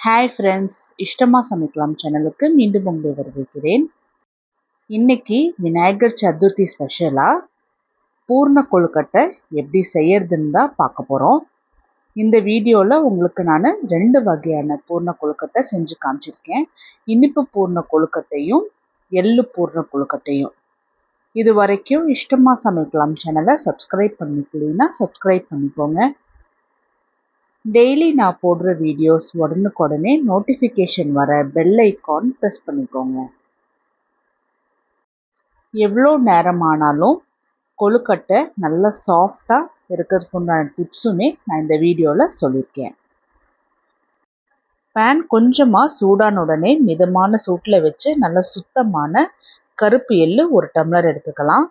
Hi friends இஷ்டமாக சமைக்கலாம் சேனலுக்கு மீண்டும் உங்களை வரவேற்கிறேன். இன்னைக்கு விநாயகர் சதுர்த்தி ஸ்பெஷலாக பூர்ண கொழுக்கட்டை எப்படி செய்யறதுன்னு தான் பார்க்க போகிறோம் இந்த வீடியோவில் உங்களுக்கு நான் ரெண்டு வகையான பூர்ண கொழுக்கட்டை செஞ்சு காமிச்சிருக்கேன். இனிப்பு பூர்ண கொழுக்கட்டையும் எள்ளு பூர்ண கொழுக்கட்டையும். இது வரைக்கும் இஷ்டமாக சமைக்கலாம் சேனலை சப்ஸ்கிரைப் பண்ணிக்கலீங்கன்னா சப்ஸ்கிரைப் பண்ணிக்கோங்க. டெய்லி நான் போடுற வீடியோஸ் உடனுக்குடனே நோட்டிஃபிகேஷன் வர பெல் ஐக்கான் ப்ரெஸ் பண்ணிக்கோங்க. எவ்வளோ நேரமானாலும் கொழுக்கட்டை நல்லா சாஃப்டாக இருக்கிறதுக்கு உண்டான டிப்ஸுமே நான் இந்த வீடியோவில் சொல்லியிருக்கேன். பேன் கொஞ்சமாக சூடான உடனே மிதமான சூட்டில் வச்சு நல்ல சுத்தமான கருப்பு எள்ளு ஒரு டம்ளர் எடுத்துக்கலாம்.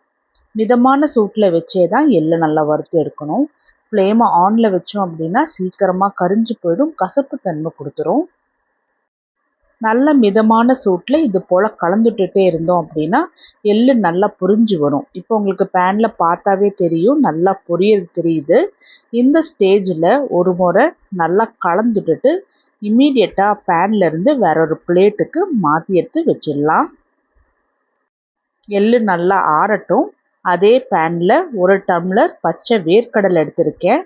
மிதமான சூட்டில் வச்சே தான் எள்ளு நல்லா வறுத்து எடுக்கணும். ஃப்ளேமை ஆனில் வச்சோம் அப்படின்னா சீக்கிரமாக கரிஞ்சு போயிடும் கசப்பு தன்மை கொடுத்துரும். நல்ல மிதமான சூட்டில் இது போல் கலந்துட்டுட்டே இருந்தோம் அப்படின்னா எள்ளு நல்லா புரிஞ்சு வரும். இப்போ உங்களுக்கு பேனில் பார்த்தாவே தெரியும் நல்லா பொரியல் தெரியுது. இந்த ஸ்டேஜில் ஒரு முறை நல்லா கலந்துட்டுட்டு இம்மீடியட்டாக பேன்லேருந்து வேற ஒரு பிளேட்டுக்கு மாற்றி எடுத்து வச்சிடலாம். எள்ளு நல்லா ஆறட்டும். அதே பேனில் ஒரு டம்ளர் பச்சை வேர்க்கடலை எடுத்திருக்கேன்.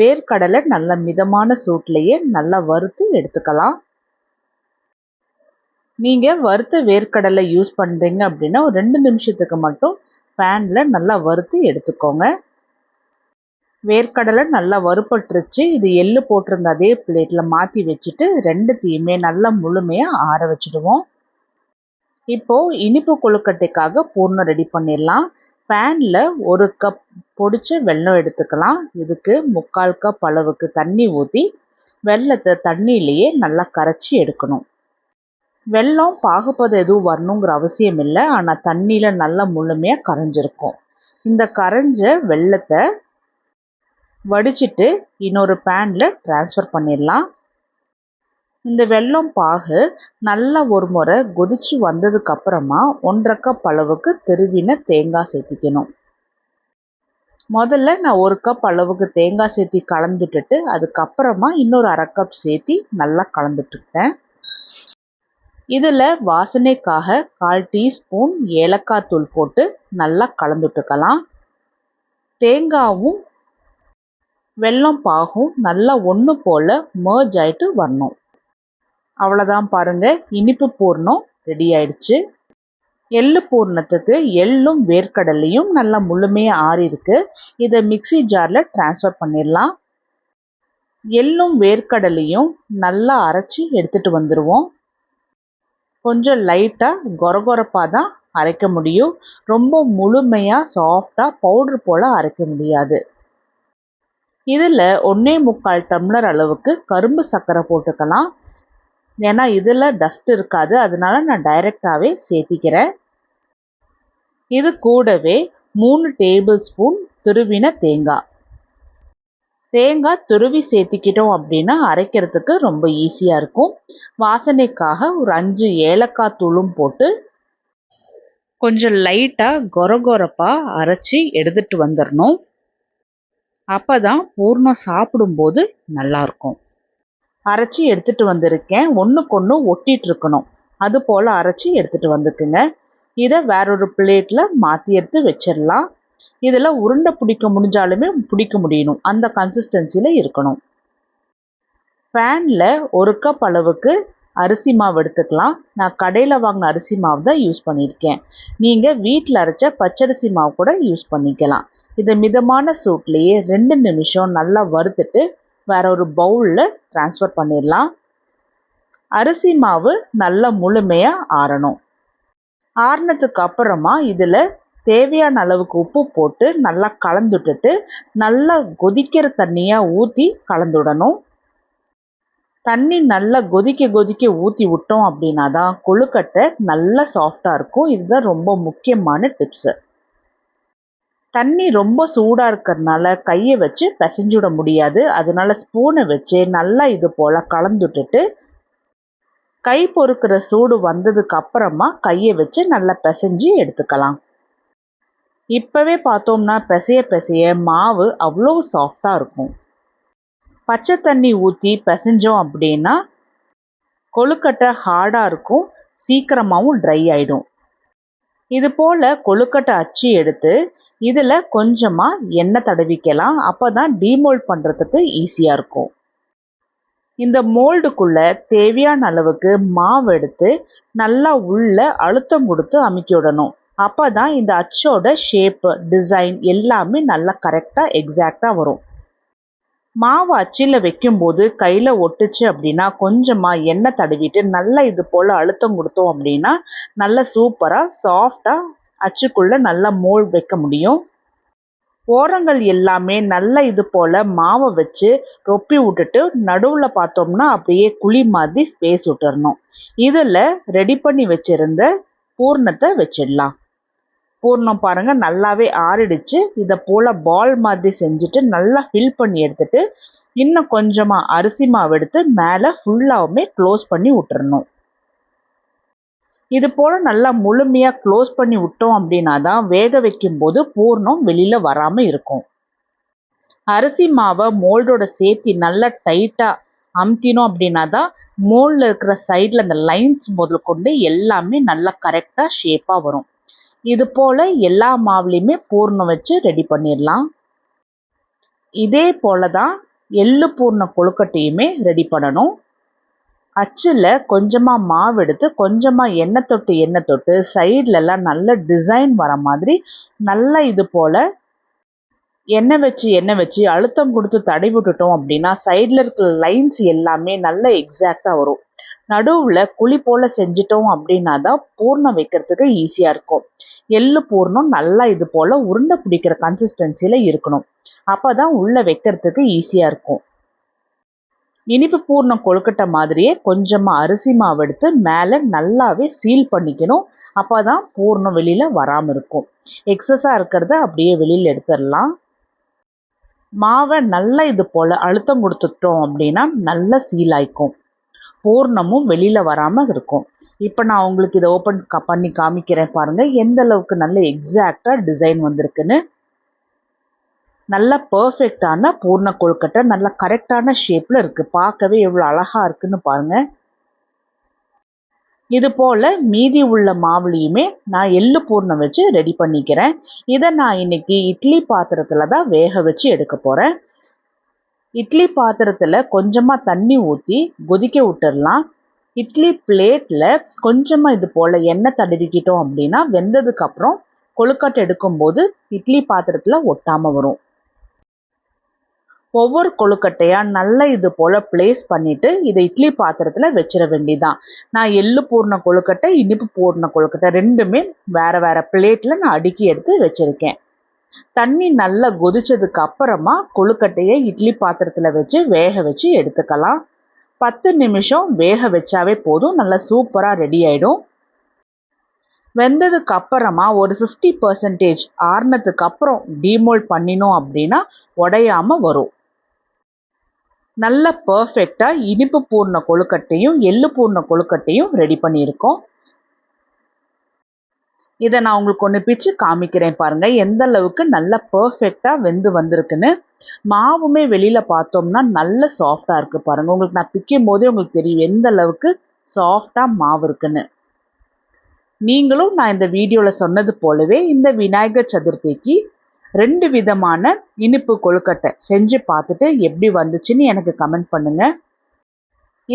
வேர்க்கடலை நல்ல மிதமான சூட்லேயே நல்லா வறுத்து எடுத்துக்கலாம். நீங்கள் வறுத்த வேர்க்கடலை யூஸ் பண்ணுறீங்க அப்படின்னா ஒரு ரெண்டு நிமிஷத்துக்கு மட்டும் பேனில் நல்லா வறுத்து எடுத்துக்கோங்க. வேர்க்கடலை நல்லா வறுப்பட்டுருச்சு இது எள்ளு போட்டிருந்த அதே பிளேட்டில் மாற்றி வச்சுட்டு ரெண்டுத்தையுமே நல்லா முழுமையாக ஆற வச்சுடுவோம். இப்போது இனிப்பு கொழுக்கட்டைக்காக பூர்ணம் ரெடி பண்ணிடலாம். பேனில் ஒரு கப் பொடிச்ச வெல்லம் எடுத்துக்கலாம். இதுக்கு முக்கால் கப் அளவுக்கு தண்ணி ஊற்றி வெள்ளத்தை தண்ணியிலேயே நல்லா கரைச்சி எடுக்கணும். வெல்லம் பாகுபதம் எதுவும் வரணுங்கிற அவசியம் இல்லை. ஆனால் தண்ணியில் நல்லா முழுமையாக கரைஞ்சிருக்கும். இந்த கரைஞ்ச வெள்ளத்தை வடிச்சிட்டு இன்னொரு பேனில் ட்ரான்ஸ்ஃபர் பண்ணிடலாம். இந்த வெல்லம் பாகு நல்லா ஒரு முறை கொதிச்சு வந்ததுக்கு அப்புறமா ஒன்றரை கப் அளவுக்கு திருவின தேங்காய் சேர்த்திக்கணும். முதல்ல நான் ஒரு கப் அளவுக்கு தேங்காய் சேர்த்தி கலந்துட்டுட்டு அதுக்கப்புறமா இன்னொரு அரை கப் சேர்த்தி நல்லா கலந்துட்டுருக்கேன் இதில் வாசனைக்காக கால் டீஸ்பூன் ஏலக்காய் தூள் போட்டு நல்லா கலந்துட்டுக்கலாம். தேங்காவும் வெல்லம் பாகும் நல்லா ஒன்று போல் மர்ஜ் ஆகிட்டு வரணும். அவ்வளோதான் பாருங்கள் இனிப்பு பூர்ணம் ரெடி ஆயிடுச்சு. எள்ளு பூர்ணத்துக்கு எள்ளும் வேர்க்கடலையும் நல்லா முழுமையாக ஆறியிருக்கு. இதை மிக்சி ஜாரில் ட்ரான்ஸ்ஃபர் பண்ணிடலாம். எள்ளும் வேர்க்கடலையும் நல்லா அரைச்சி எடுத்துகிட்டு வந்துடுவோம் கொஞ்சம் லைட்டாக கொரகொரப்பாக தான் அரைக்க முடியும். ரொம்ப முழுமையாக சாஃப்டாக பவுட்ரு போல் அரைக்க முடியாது. இதில் ஒன்றே முக்கால் டம்ளர் அளவுக்கு கரும்பு சர்க்கரை போட்டுக்கலாம். ஏன்னா இதில் டஸ்ட் இருக்காது. அதனால நான் டைரெக்டாகவே சேர்த்திக்கிறேன். இது கூடவே மூணு டேபிள் ஸ்பூன் துருவின தேங்காய். தேங்காய் துருவி சேர்த்திக்கிட்டோம் அப்படின்னா அரைக்கிறதுக்கு ரொம்ப ஈஸியாக இருக்கும். வாசனைக்காக ஒரு அஞ்சு ஏலக்காய் தூளும் போட்டு கொஞ்சம் லைட்டாக கொரகொரப்பாக அரைச்சி எடுத்துட்டு வந்துடணும் அப்போ தான் பூர்ணம் சாப்பிடும்போது நல்லாயிருக்கும் அரைச்சி எடுத்துகிட்டு வந்திருக்கேன். ஒன்றுக்கு ஒன்று ஒட்டிகிட்டு இருக்கணும் அது போல் அரைச்சி எடுத்துகிட்டு வந்துக்குங்க. இதை வேறொரு பிளேட்டில் மாற்றி எடுத்து வச்சிடலாம். இதில் உருண்டை பிடிக்க முடிஞ்சாலுமே பிடிக்க முடியணும். அந்த கன்சிஸ்டன்சியில் இருக்கணும். பேனில் ஒரு கப் அளவுக்கு அரிசி மாவு எடுத்துக்கலாம். நான் கடையில் வாங்கின அரிசி மாவு தான் யூஸ் பண்ணியிருக்கேன். நீங்கள் வீட்டில் அரைச்ச பச்சரிசி மாவு கூட யூஸ் பண்ணிக்கலாம். இதை மிதமான சூட்லேயே ரெண்டு நிமிஷம் நல்லா வறுத்துட்டு வேற ஒரு பவுலில் ட்ரான்ஸ்ஃபர் பண்ணிடலாம். அரிசி மாவு நல்லா முழுமையாக ஆறணும். ஆறினதுக்கு அப்புறமா இதில் தேவையான அளவுக்கு உப்பு போட்டு நல்லா கலந்துட்டுட்டு நல்லா கொதிக்கிற தண்ணியாக ஊற்றி கலந்துடணும். தண்ணி நல்லா கொதிக்க கொதிக்க ஊற்றி விட்டோம் அப்படின்னா தான் கொழுக்கட்டை நல்லா சாஃப்டாக இருக்கும். இதுதான் ரொம்ப முக்கியமான டிப்ஸு தண்ணி ரொம்ப சூடாக இருக்கிறதுனால கையை வச்சு பிசைஞ்சுட முடியாது. அதனால ஸ்பூனை வச்சு நல்லா இது போல் கலந்துட்டுட்டு கை பொறுக்கிற சூடு வந்ததுக்கு அப்புறமா கையை வச்சு நல்லா பிசைஞ்சு எடுத்துக்கலாம். இப்போவே பார்த்தோம்னா பிசைய பிசைய மாவு அவ்வளோ சாஃப்டாக இருக்கும். பச்சை தண்ணி ஊற்றி பிசைஞ்சோம் அப்படின்னா கொழுக்கட்டை ஹார்டாக இருக்கும். சீக்கிரமாகவும் ட்ரை ஆகிடும் இது போல் கொழுக்கட்டை அச்சு எடுத்து இதில் கொஞ்சமாக எண்ணெய் தடவிக்கலாம். அப்போ தான் டீமோல்ட் பண்ணுறதுக்கு ஈஸியாக இருக்கும். இந்த மோல்டுக்குள்ளே தேவையான அளவுக்கு மாவு எடுத்து நல்லா உள்ள அழுத்தம் கொடுத்து அமுக்கி விடணும். அப்போ தான் இந்த அச்சோட ஷேப்பு டிசைன் எல்லாமே நல்லா கரெக்டாக எக்ஸாக்டாக வரும். மாவு அச்சில் வைக்கும்போது கையில் ஒட்டுச்சு அப்படின்னா கொஞ்சமாக எண்ணெய் தடவிட்டு நல்லா இது போல் அழுத்தம் கொடுத்தோம் அப்படின்னா நல்லா சூப்பராக சாஃப்டாக அச்சுக்குள்ளே நல்லா மோல் வைக்க முடியும். ஓரங்கள் எல்லாமே நல்லா இது போல் மாவை வச்சு ரொப்பி விட்டுட்டு நடுவில் பார்த்தோம்னா அப்படியே குழி மாதிரி ஸ்பேஸ் விட்டுறணும். இதில் ரெடி பண்ணி வச்சுருந்த பூர்ணத்தை வச்சிடலாம். பூர்ணம் பாருங்கள் நல்லாவே ஆறிடுச்சு. இதை போல் பால் மாதிரி செஞ்சுட்டு நல்லா ஃபில் பண்ணி எடுத்துட்டு இன்னும் கொஞ்சமாக அரிசி மாவு எடுத்து மேலே ஃபுல்லாகவுமே க்ளோஸ் பண்ணி விட்டுறணும். இது போல் நல்லா முழுமையாக க்ளோஸ் பண்ணி விட்டோம் அப்படின்னா தான் வேக வைக்கும்போது பூர்ணம் வெளியில் வராமல் இருக்கும். அரிசி மாவை மோல்டோட சேர்த்தி நல்லா டைட்டாக அமுத்தினோம் அப்படின்னா தான் மோல்டில் இருக்கிற சைடில் அந்த லைன்ஸ் முதல் கொண்டு எல்லாமே நல்லா கரெக்டாக ஷேப்பாக வரும். இது போல் எல்லா மாவுலேயுமே பூர்ணம் வச்சு ரெடி பண்ணிடலாம். இதே போல் தான் எள்ளு பூர்ண கொழுக்கட்டையுமே ரெடி பண்ணணும். அச்சில் கொஞ்சமாக மாவு எடுத்து கொஞ்சமாக எண்ணெய் தொட்டு எண்ணெய் தொட்டு சைட்லலாம் நல்ல டிசைன் வர மாதிரி நல்லா இது போல் எண்ணெய் வச்சு எண்ணெய் வச்சு அழுத்தம் கொடுத்து தடை விட்டுட்டோம் அப்படின்னா சைடில் இருக்கிற லைன்ஸ் எல்லாமே நல்ல எக்ஸாக்டாக வரும். நடுவில் குழி போல் செஞ்சிட்டோம் அப்படின்னா தான் பூர்ணம் வைக்கிறதுக்கு ஈஸியாக இருக்கும். எள்ளு பூர்ணம் நல்லா இது போல் உருண்டை பிடிக்கிற கன்சிஸ்டன்சியில் இருக்கணும். அப்போ தான் உள்ளே வைக்கிறதுக்கு ஈஸியாக இருக்கும். இனிப்பு பூர்ணம் கொழுக்கட்டை மாதிரியே கொஞ்சமாக அரிசி மாவு எடுத்து மேலே நல்லாவே சீல் பண்ணிக்கணும். அப்போ தான் பூர்ணம் வெளியில் வராமல் இருக்கும். எக்ஸஸாக இருக்கிறத அப்படியே வெளியில் எடுத்துடலாம். மாவை நல்லா இது போல் அழுத்தம் கொடுத்துட்டோம் அப்படின்னா நல்லா சீல் ஆயிக்கும். பூர்ணமும் வெளியில் வராமல் இருக்கும். இப்போ நான் உங்களுக்கு இதை ஓப்பன் பண்ணி காமிக்கிறேன் பாருங்கள் எந்த அளவுக்கு நல்ல எக்ஸாக்டாக டிசைன் வந்திருக்குன்னு. நல்ல பர்ஃபெக்டான பூர்ண கொழுக்கட்டை நல்ல கரெக்டான ஷேப்பில் இருக்குது பார்க்கவே எவ்வளோ அழகாக இருக்குன்னு பாருங்கள் இது போல் மீதி உள்ள மாவுலையுமே நான் எள்ளு பூர்ணம் வச்சு ரெடி பண்ணிக்கிறேன். இதை நான் இன்னைக்கு இட்லி பாத்திரத்தில் தான் வேக வச்சு எடுக்க போகிறேன் இட்லி பாத்திரத்தில் கொஞ்சமாக தண்ணி ஊற்றி கொதிக்க விட்டுடலாம் இட்லி பிளேட்டில் கொஞ்சமாக இது போல் எண்ணெய் தடவிக்கிட்டோம் அப்படின்னா வெந்ததுக்கப்புறம் கொழுக்கட்டை எடுக்கும்போது இட்லி பாத்திரத்தில் ஒட்டாமல் வரும். ஒவ்வொரு கொழுக்கட்டையாக நல்லா இது போல் ப்ளேஸ் பண்ணிவிட்டு இதை இட்லி பாத்திரத்தில் வச்சிட வேண்டிதான் நான் எள்ளு பூர்ண கொழுக்கட்டை இனிப்பு பூர்ண கொழுக்கட்டை ரெண்டுமே வேறு வேறு பிளேட்டில் நான் அடுக்கி எடுத்து வச்சுருக்கேன். தண்ணி நல்லா கொதிச்சதுக்கு அப்புறமா கொழுக்கட்டையை இட்லி பாத்திரத்தில் வச்சு வேக வச்சு எடுத்துக்கலாம். பத்து நிமிஷம் வேக வச்சாவே போதும். நல்லா சூப்பராக ரெடி ஆகிடும் வெந்ததுக்கு அப்புறமா ஒரு ஃபிஃப்டி பர்சன்டேஜ் ஆறுனதுக்கு அப்புறம் டீமோல்ட் பண்ணினோம் அப்படின்னா உடையாமல் வரும். நல்ல பர்ஃபெக்டாக இனிப்பு பூர்ண கொழுக்கட்டையும் எள்ளு பூர்ண கொழுக்கட்டையும் ரெடி பண்ணியிருக்கோம். இதை நான் உங்களுக்கு ஒன்று பிச்சு காமிக்கிறேன் பாருங்கள் எந்த அளவுக்கு நல்ல பர்ஃபெக்டாக வெந்து வந்திருக்குன்னு. மாவுமே வெளியில் பார்த்தோம்னா நல்ல சாஃப்டாக இருக்குது பாருங்கள் உங்களுக்கு நான் பிக்கும் போதே உங்களுக்கு தெரியும் எந்த அளவுக்கு சாஃப்டாக மாவு இருக்குன்னு. நீங்களும் நான் இந்த வீடியோவில் சொன்னது போலவே இந்த விநாயகர் சதுர்த்திக்கு ரெண்டு விதமான இனிப்பு கொழுக்கட்டை செஞ்சு பார்த்துட்டு எப்படி வந்துச்சுன்னு எனக்கு கமெண்ட் பண்ணுங்கள்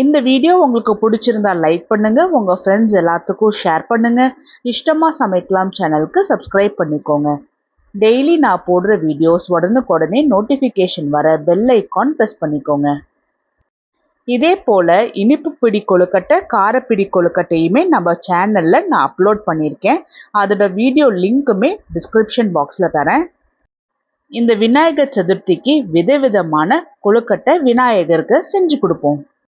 இந்த வீடியோ உங்களுக்கு பிடிச்சிருந்தா லைக் பண்ணுங்கள் உங்கள் ஃப்ரெண்ட்ஸ் எல்லாத்துக்கும் ஷேர் பண்ணுங்கள் இஷ்டமாக சமைக்கலாம் சேனலுக்கு சப்ஸ்கிரைப் பண்ணிக்கோங்க. டெய்லி நான் போடுற வீடியோஸ் உடனுக்குடனே நோட்டிஃபிகேஷன் வர பெல் ஐக்கான் ப்ரெஸ் பண்ணிக்கோங்க. இதே போல் இனிப்பு பிடி கொழுக்கட்டை காரப்பிடி கொழுக்கட்டையுமே நம்ம சேனலில் நான் அப்லோட் பண்ணியிருக்கேன். அதோட வீடியோ லிங்க்குமே டிஸ்கிரிப்ஷன் பாக்ஸில் தரேன். இந்த விநாயகர் சதுர்த்திக்கு விதவிதமான கொழுக்கட்டை விநாயகருக்கு செஞ்சு கொடுப்போம்.